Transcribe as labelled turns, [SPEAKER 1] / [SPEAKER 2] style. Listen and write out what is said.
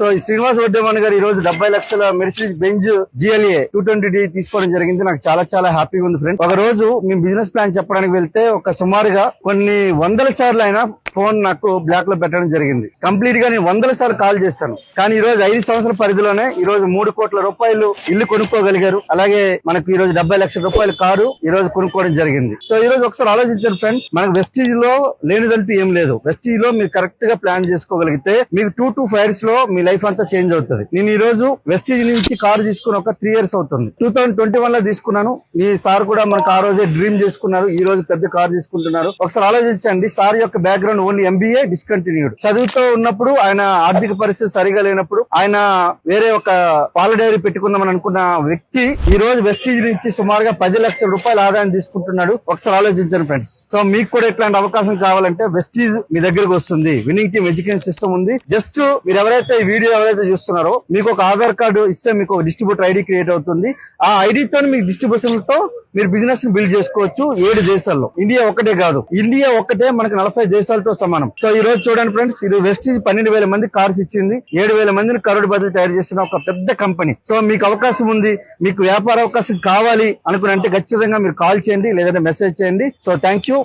[SPEAKER 1] So ఈ శ్రీనివాస్ వడ్డేమన్ గారు ఈ రోజు డెబ్బై లక్షల Mercedes Benz G L A two twenty తీసుకోవడం జరిగింది. నాకు చాలా చాలా హ్యాపీగా ఉంది ఫ్రెండ్ ఒక రోజు మేము బిజినెస్ ప్లాన్ చెప్పడానికి వెళ్తే ఒక సుమారుగా కొన్ని వందల సార్లు అయినా ఫోన్ నాకు బ్లాక్లో పెట్టడం జరిగింది. కంప్లీట్గా నేను వందల సార్లు కాల్ చేస్తాను. కానీ ఈ రోజు ఐదు సంవత్సరాల పరిధిలోనే ఈ రోజు మూడు కోట్ల రూపాయలు ఇల్లు కొనుక్కోగలిగారు. అలాగే మనకు ఈ రోజు డెబ్బై లక్షల రూపాయల కారు ఈ రోజు కొనుక్కోవడం జరిగింది. సో ఈ రోజు ఒకసారి ఆలోచించారు ఫ్రెండ్ మనకు వెస్టీజ్లో లేనిదంటూ ఏం లేదు. వెస్టీజ్లో మీరు కరెక్ట్గా ప్లాన్ చేసుకోగలిగితే మీకు టూ టూ ఇయర్స్లో మీ లైఫ్ అంతా చేంజ్ అవుతుంది. నేను ఈ రోజు వెస్టీజ్ నుంచి కారు తీసుకుని ఒక త్రీ ఇయర్స్ అవుతుంది. టూ థౌసండ్ ట్వంటీ వన్లో తీసుకున్నాను. ఈ సార్ కూడా మనకు ఆ రోజే డ్రీమ్ చేసుకున్నారు. ఈ రోజు పెద్ద కారు తీసుకుంటున్నారు. ఒకసారి ఆలోచించండి సార్ యొక్క బ్యాక్గ్రౌండ్ ఓన్లీ ఎంబీఏ డిస్కంటిన్యూడ్ చదువుతో ఉన్నప్పుడు ఆయన ఆర్థిక పరిస్థితి సరిగా లేనప్పుడు ఆయన వేరే ఒక పాల డైరీ పెట్టుకుందామని అనుకున్న వ్యక్తి ఈ రోజు వెస్టీజ్ నుంచి సుమారుగా పది లక్షల రూపాయల ఆదాయం తీసుకుంటున్నాడు. ఒకసారి ఆలోచించండి ఫ్రెండ్స్. సో మీకు కూడా ఇట్లాంటి అవకాశం కావాలంటే వెస్టీజ్ మీ దగ్గరకు వస్తుంది. విన్నింగ్ టీమ్ ఎడ్యుకేషన్ సిస్టమ్ ఉంది. జస్ట్ మీరు ఎవరైతే ఈ వీడియో ఎవరైతే చూస్తున్నారో మీకు ఒక ఆధార్ కార్డు ఇస్తే మీకు ఒక డిస్ట్రిబ్యూటర్ ఐడి క్రియేట్ అవుతుంది. ఆ ఐడితో మీకు డిస్ట్రిబ్యూషన్తో మీరు బిజినెస్ని బిల్డ్ చేసుకోవచ్చు ఏడు దేశాల్లో. ఇండియా ఒక్కటే కాదు. ఇండియా ఒక్కటే మనకు నలభై దేశాలతో సమానం. సో ఈ రోజు చూడండి ఫ్రెండ్స్ ఇది వెస్టీజ్ పన్నెండు వేల మంది కార్స్ ఇచ్చింది. ఏడు వేల మందిని కరోడు బదులు తయారు చేసిన ఒక పెద్ద కంపెనీ సో మీకు అవకాశం ఉంది. మీకు వ్యాపార అవకాశం కావాలి అనుకుని అంటే ఖచ్చితంగా మీరు కాల్ చేయండి లేదంటే మెసేజ్ చేయండి. So thank you